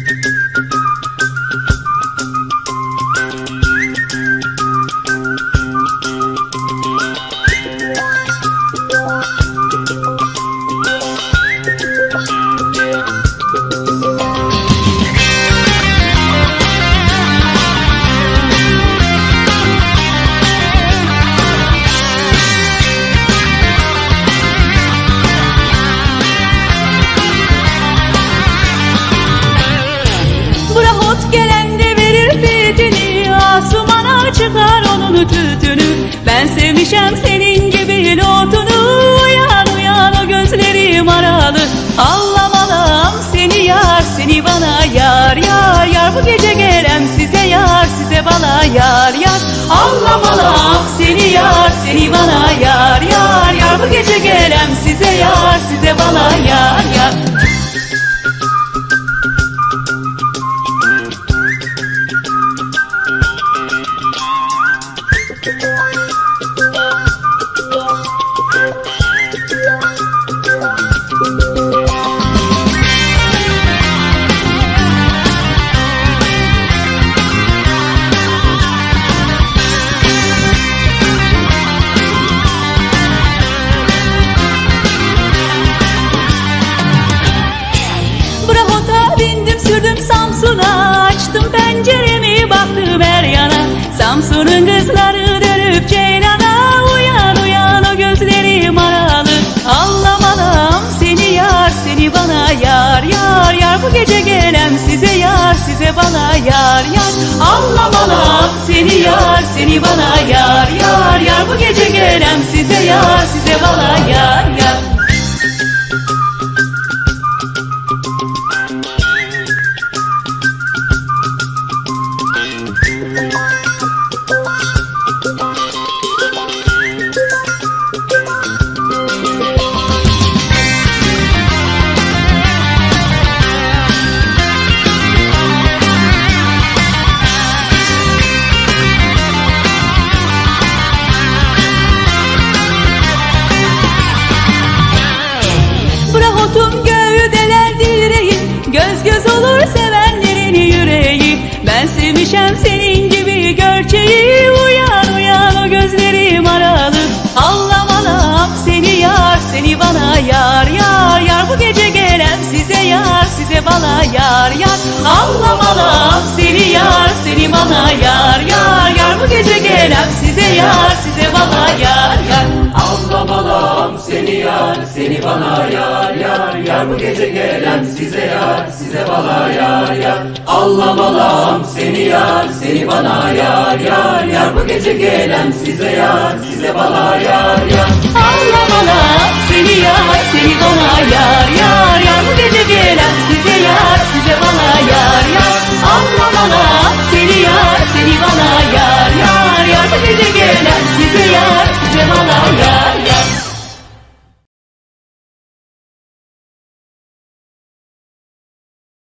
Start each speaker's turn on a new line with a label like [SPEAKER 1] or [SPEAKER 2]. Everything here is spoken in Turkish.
[SPEAKER 1] thank you sevmişem senin gibi lotunu Uyan uyan o gözlerim aralı. Allah malam seni yar seni bana yar yar yar. Bu gece gelen size yar size bana yar yar. Allah malam seni yar seni bana yar yar yar. Bu gece gelen size yar size bana yar yar. Brahota Samsun'un kızları dönüp Ceylan'a Uyan uyan o gözlerim aralı. Allah malam seni yar seni bana yar yar yar. Bu gece gelen size yar size bana yar yar. Allah malam seni yar seni bana yar yar yar. Bu gece gelen size yar size bana yar yar size bana yar yar Allah malam seni yar seni bana yar yar yar. Bu gece gelen size yar size bana yar yar.
[SPEAKER 2] Allah balam seni yar seni bana yar yar yar. Bu gece gelen size yar size bana yar yar. Allah balam seni yar seni bana yar yar yar. Bu gece gelen size yar size bana yar yar.
[SPEAKER 1] Allah